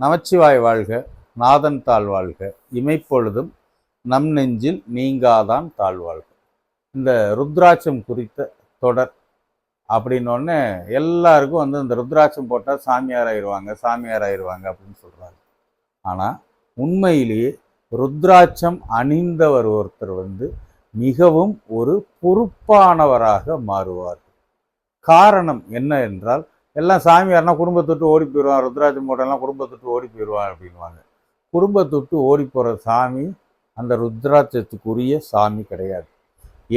நமச்சிவாய் வாழ்க நாதன் தாழ் வாழ்க. இமைப்பொழுதும் நம் நெஞ்சில் நீங்காதான் தாழ்வாழ்க இந்த ருத்ராட்சம் குறித்த தொடர் அப்படின்னோடனே எல்லாருக்கும் வந்து இந்த ருத்ராட்சம் போட்டால் சாமியார் ஆயிடுவாங்க சாமியார் ஆயிடுவாங்க அப்படின்னு சொல்கிறாங்க ஆனால் உண்மையிலேயே ருத்ராட்சம் அணிந்தவர் ஒருத்தர் வந்து மிகவும் ஒரு பொறுப்பானவராக மாறுவார். காரணம் என்ன என்றால் எல்லாம் சாமியார்னா குடும்பத்தொட்டு ஓடி போயிடுவான் ருத்ராட்சி மூட்டைலாம் குடும்பத்தொட்டு ஓடி போயிடுவான் அப்படின்வாங்க குடும்பத்தொட்டு ஓடி போகிற சாமி அந்த ருத்ராட்சத்துக்குரிய சாமி கிடையாது.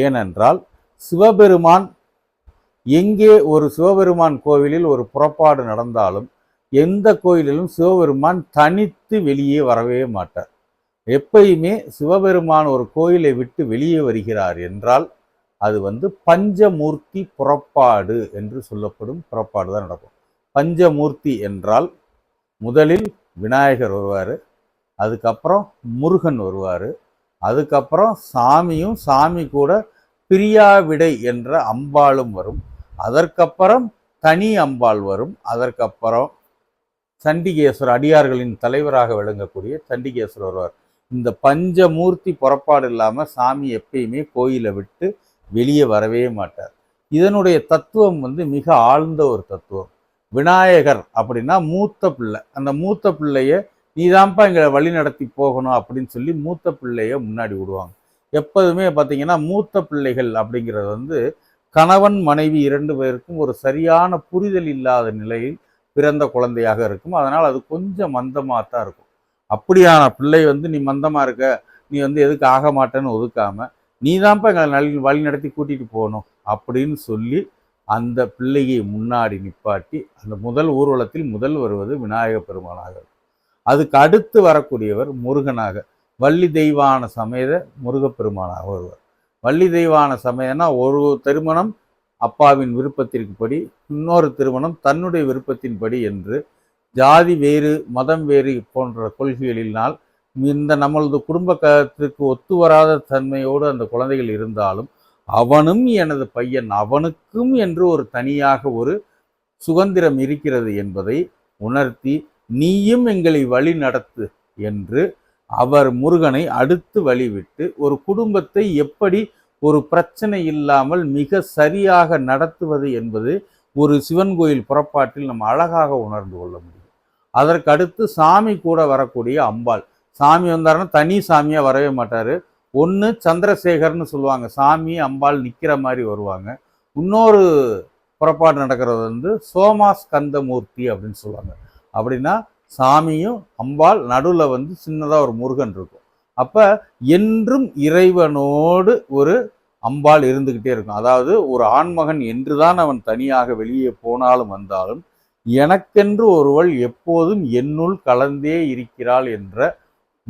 ஏனென்றால் சிவபெருமான் எங்கே ஒரு சிவபெருமான் கோவிலில் ஒரு புறப்பாடு நடந்தாலும் எந்த கோயிலிலும் சிவபெருமான் தனித்து வெளியே வரவே மாட்டார். எப்பயுமே சிவபெருமான் ஒரு கோயிலை விட்டு வெளியே வருகிறார் என்றால் அது வந்து பஞ்சமூர்த்தி புறப்பாடு என்று சொல்லப்படும் புறப்பாடு தான் நடக்கும். பஞ்சமூர்த்தி என்றால் முதலில் விநாயகர் வருவார் அதுக்கப்புறம் முருகன் வருவார் அதுக்கப்புறம் சாமியும் சாமி கூட பிரியாவிடை என்ற அம்பாளும் வரும். அதற்கப்புறம் தனி அம்பாள் வரும். அதற்கப்புறம் சண்டிகேஸ்வரர் அடியார்களின் தலைவராக விளங்கக்கூடிய சண்டிகேஸ்வரர் வருவார். இந்த பஞ்சமூர்த்தி புறப்பாடு இல்லாமல் சாமி எப்பயுமே கோயிலை விட்டு வெளியே வரவே மாட்டார். இதனுடைய தத்துவம் வந்து மிக ஆழ்ந்த ஒரு தத்துவம். விநாயகர் அப்படின்னா மூத்த பிள்ளை. அந்த மூத்த பிள்ளைய நீதான்ப்பா எங்களை வழி நடத்தி போகணும் அப்படின்னு சொல்லி மூத்த பிள்ளைய முன்னாடி விடுவாங்க. எப்போதுமே பார்த்தீங்கன்னா மூத்த பிள்ளைகள் அப்படிங்கிறது வந்து கணவன் மனைவி இரண்டு பேருக்கும் ஒரு சரியான புரிதல் இல்லாத நிலையில் பிறந்த குழந்தையாக இருக்கும். அதனால் அது கொஞ்சம் மந்தமாக தான் இருக்கும். அப்படியான பிள்ளை வந்து நீ மந்தமாக இருக்க. நீ வந்து எதுக்கு ஆக மாட்டேன்னு ஒதுக்காமல் நீ தான்ப்பா எங்களை நல் வழி நடத்தி கூட்டிகிட்டு போகணும் அப்படின்னு சொல்லி அந்த பிள்ளையை முன்னாடி நிப்பாட்டி அந்த முதல் ஊர்வலத்தில் முதல் வருவது விநாயக பெருமானாக. அதுக்கு அடுத்து வரக்கூடியவர் முருகனாக. வள்ளி தெய்வான சமேத முருகப்பெருமானாக வருவார். வள்ளி தெய்வான சமயம்னா ஒரு திருமணம் அப்பாவின் விருப்பத்திற்குப்படி இன்னொரு திருமணம் தன்னுடைய விருப்பத்தின்படி என்று ஜாதி வேறு மதம் வேறு போன்ற கொள்கைகளினால் இந்த நம்மளது குடும்ப கத்திற்கு ஒத்து வராத தன்மையோடு அந்த குழந்தைகள் இருந்தாலும் அவனும் எனது பையன் அவனுக்கும் என்று ஒரு தனியாக ஒரு சுதந்திரம் இருக்கிறது என்பதை உணர்த்தி நீயும் எங்களை வழி நடத்து என்று அவர் முருகனை அடுத்து வழிவிட்டு ஒரு குடும்பத்தை எப்படி ஒரு பிரச்சனை இல்லாமல் மிக சரியாக நடத்துவது என்பது ஒரு சிவன் கோயில் புறப்பாட்டில் நம்ம அழகாக உணர்ந்து கொள்ள முடியும். அதற்கடுத்து சாமி கூட வரக்கூடிய அம்பாள். சாமி வந்தாருன்னா தனி சாமியாக வரவே மாட்டார். ஒன்று சந்திரசேகர்னு சொல்லுவாங்க. சாமி அம்பாள் நிற்கிற மாதிரி வருவாங்க. இன்னொரு புறப்பாடு நடக்கிறது வந்து சோமாஸ்கந்தமூர்த்தி அப்படின்னு சொல்லுவாங்க. அப்படின்னா சாமியும் அம்பாள் நடுவில் வந்து சின்னதாக ஒரு முருகன் இருக்கும். அப்போ என்றும் இறைவனோடு ஒரு அம்பாள் இருந்துக்கிட்டே இருக்கும். அதாவது ஒரு ஆண்மகன் என்றுதான் அவன் தனியாக வெளியே போனாலும் வந்தாலும் எனக்கென்று ஒருவள் எப்போதும் என்னுள் கலந்தே இருக்கிறாள் என்ற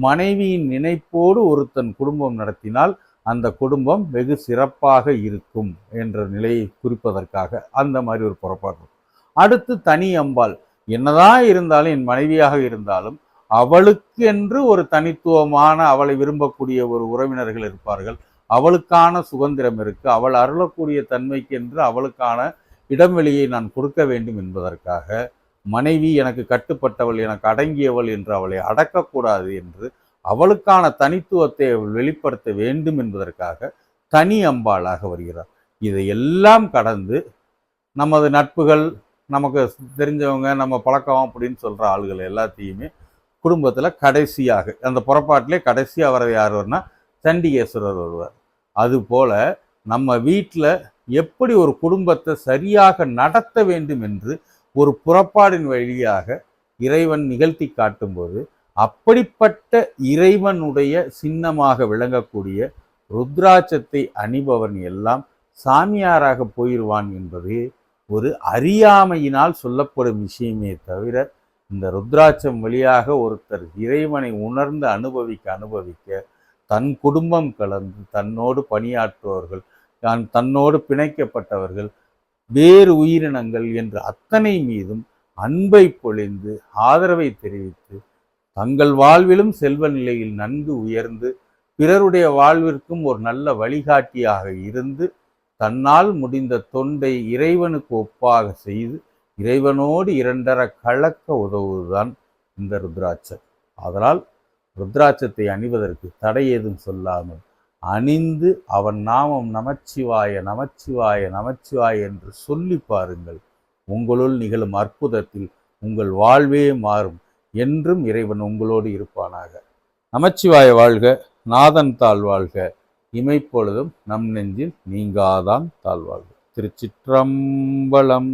மனைவியின் நினைப்போடு ஒருத்தன் குடும்பம் நடத்தினால் அந்த குடும்பம் வெகு சிறப்பாக இருக்கும் என்ற நிலையை குறிப்பதற்காக அந்த மாதிரி ஒரு புறப்பாடு. அடுத்து தனி அம்பாள். என்னதான் இருந்தாலும் என் மனைவியாக இருந்தாலும் அவளுக்கு என்று ஒரு தனித்துவமான அவளை விரும்பக்கூடிய ஒரு உறவினர்கள் இருப்பார்கள். அவளுக்கான சுதந்திரம் இருக்கு. அவள் அருளக்கூடிய தன்மைக்கு என்று அவளுக்கான இடவெளியை நான் கொடுக்க வேண்டும் என்பதற்காக மனைவி எனக்கு கட்டுப்பட்டவள் எனக்கு அடங்கியவள் என்று அவளை அடக்கக்கூடாது என்று அவளுக்கான தனித்துவத்தை அவள் வெளிப்படுத்த வேண்டும் என்பதற்காக தனி அம்பாளாக வருகிறார். இதையெல்லாம் கடந்து நமது நட்புகள் நமக்கு தெரிஞ்சவங்க நம்ம பழக்கம் அப்படின்னு சொல்கிற ஆளுகள் எல்லாத்தையுமே குடும்பத்தில் கடைசியாக அந்த புறப்பாட்டிலே கடைசியாக வர யார் வருனா சண்டிகேஸ்வரர் வருவார் அதுபோல் நம்ம வீட்டில் எப்படி ஒரு குடும்பத்தை சரியாக நடத்த வேண்டும் என்று ஒரு புறப்பாடின் வழியாக இறைவன் நிகழ்த்தி காட்டும்போது அப்படிப்பட்ட இறைவனுடைய சின்னமாக விளங்கக்கூடிய ருத்ராட்சத்தை அணிபவன் எல்லாம் சாமியாராக போயிடுவான் என்பது ஒரு அறியாமையினால் சொல்லப்படும் விஷயமே தவிர இந்த ருத்ராட்சம் வழியாக ஒருத்தர் இறைவனை உணர்ந்து அனுபவிக்க அனுபவிக்க தன் குடும்பம் கலந்து தன்னோடு பணியாற்றுபவர்கள் தான் தன்னோடு பிணைக்கப்பட்டவர்கள் வேறு உயிரினங்கள் என்று அத்தனை மீதும் அன்பை பொழிந்து ஆதரவை தெரிவித்து தங்கள் வாழ்விலும் செல்வ நிலையில் நன்கு உயர்ந்து பிறருடைய வாழ்விற்கும் ஒரு நல்ல வழிகாட்டியாக இருந்து தன்னால் முடிந்த தொண்டை இறைவனுக்கு ஒப்பாக செய்து இறைவனோடு இரண்டர கலக்க உதவுவதுதான் இந்த ருத்ராட்சம். அதனால் ருத்ராட்சத்தை அணிவதற்கு தடை ஏதும் சொல்லாமல் அணிந்து அவன் நாமம் நமச்சிவாய நமச்சிவாய நமச்சிவாய என்று சொல்லி பாருங்கள். உங்களுள் நிகழும் அற்புதத்தில் உங்கள் வாழ்வே மாறும் என்றும் இறைவன் உங்களோடு இருப்பானாக. நமச்சிவாய வாழ்க நாதன் தாழ் வாழ்க. இமைப்பொழுதும் நம் நெஞ்சில் நீங்காதான் தாழ்வாழ்க திருச்சிற்றம்பலம்.